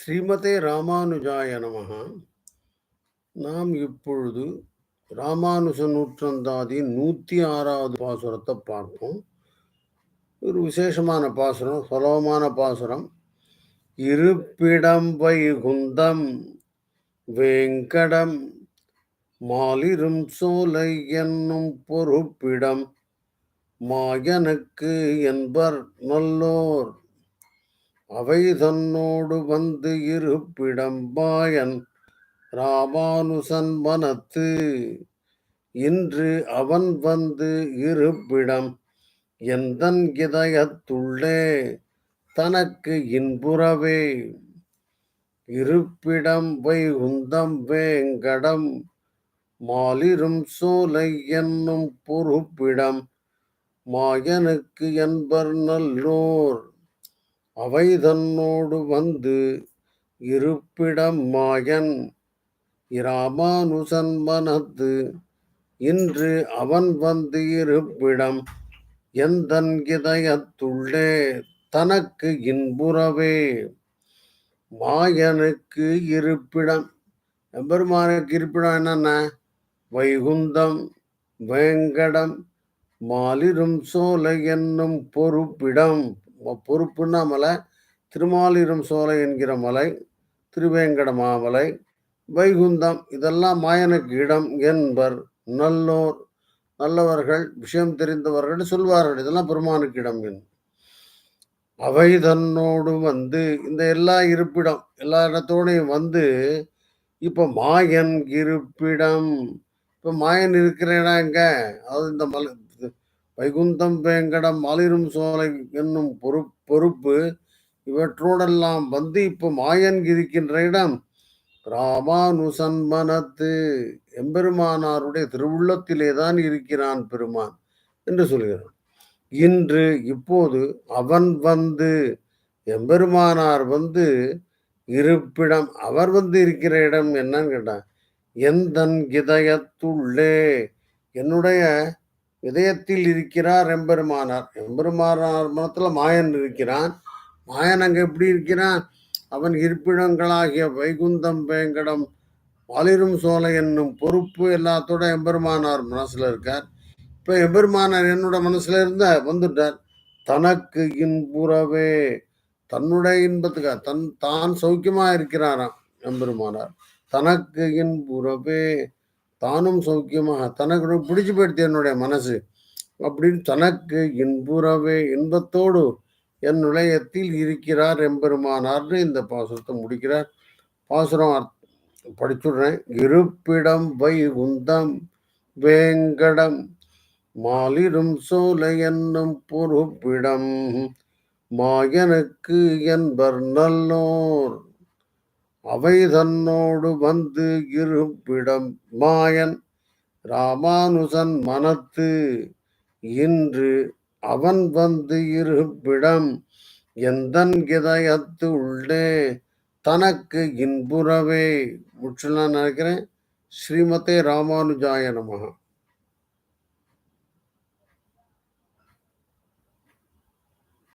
ஸ்ரீமதே ராமானுஜாய நமக நாம் இப்பொழுது ராமானுஜ நூற்றந்தாதி நூற்றி ஆறாவது பாசுரத்தை பார்ப்போம். ஒரு விசேஷமான பாசுரம் சுலபமான பாசுரம். இருப்பிடம் வைகுந்தம் வேங்கடம் மாலிரும் சோலை என்னும் பொறுப்பிடம் மாயனுக்கு என்பர் நல்லோர். அவை தன்னோடு வந்து இருப்பிடம்பாயன் ராமானுசன் மனத்து. இன்று அவன் வந்து இருப்பிடம் எந்தன் இதயத்துள்ளே? தனக்கு இன்புறவே. இருப்பிடம் வைகுந்தம் வேங்கடம் மாலிரும் சோலை என்னும் பொறுப்பிடம். மாயனுக்கு என்பர் நல்லோர் அவை தன்னோடு வந்து இருப்பிடம் மாயன் இராமானுசன் மனத்து இன்று அவன் வந்து இருப்பிடம் எந்தன் இதயத்துள்ளே தனக்கு இன்புறவே. மாயனுக்கு இருப்பிடம். எம்பெருமானுக்கு இருப்பிடம் என்னென்ன? வைகுந்தம் வேங்கடம் மாலிரும் சோலை என்னும் பொறுப்பிடம். பொறுப்புன்னா மலை திருமாலிரும் சோலை என்கிற மலை திருவேங்கட மாமலை வைகுந்தம் இதெல்லாம் மாயனுக்கு இடம் என்பர் நல்லோர் நல்லவர்கள் விஷயம் தெரிந்தவர்கள் சொல்வார்கள். இதெல்லாம் பெருமானுக்கு இடம் என். அவை தன்னோடு வந்து இந்த எல்லா இருப்பிடம் எல்லா இடத்தோடையும் வந்து இப்போ மாயன் இருப்பிடம். இப்போ மாயன் இருக்கிற இடம் எங்க? அது இந்த மலை வைகுந்தம் வேங்கடம் மாலிரும் சோலை என்னும் பொறு பொறுப்பு இவற்றோடெல்லாம் வந்து இப்போ மாயன் இருக்கின்ற இடம். ராமானுசன் மனத்து எம்பெருமானாருடைய திருவுள்ளத்திலே தான் இருக்கிறான் பெருமான் என்று சொல்கிறான் இன்று இப்போது அவன் வந்து எம்பெருமானார் வந்து இருப்பிடம் அவர் வந்து இருக்கிற இடம் என்னன்னு கேட்டான் எந்தன் இதயத்துள்ளே என்னுடைய இதயத்தில் இருக்கிறார் எம்பெருமானார். எம்பெருமானார் மனத்துல மாயன் இருக்கிறான். மாயன் அங்க எப்படி இருக்கிறான்? அவன் இருப்பிடங்களாகிய வைகுந்தம் வேங்கடம் வாலிரும் சோலை என்னும் பொறுப்பு எல்லாத்தோட எம்பெருமானார் மனசுல இருக்கார். இப்ப எம்பெருமானார் என்னோட மனசுல இருந்த வந்துட்டார். தனக்கு இன்புறவே. தன்னுடைய இன்பத்துக்கா? தன் தான் சௌக்கியமா இருக்கிறாராம் எம்பெருமானார். தனக்கு இன்புறவே. தானும் சௌக்கியமாக தனக்கு பிடிச்சு போயிடுது என்னுடைய மனசு. அப்படின்னு தனக்கு இன்புறவே இன்பத்தோடு என் நிலையத்தில் இருக்கிறார் எம்பெருமானார்னு இந்த பாசுரத்தை முடிக்கிறார். பாசுரம் படிச்சுடுறேன். இருப்பிடம் வைகுந்தம் வேங்கடம் மாலிரும் சோலை என்னும் பொறுப்பிடம் மாயனுக்கு என்பர் நல்லோர். அவை தன்னோடு வந்து இருப்பிடம் மாயன் ராமானுசன் மனத்து இன்று அவன் வந்து இருப்பிடம் எந்தன் இதயத்து உள்ளே தனக்கு இன்புறவே. முற்றுலாம் நினைக்கிறேன். ஸ்ரீமதே ராமானுஜாய நமகா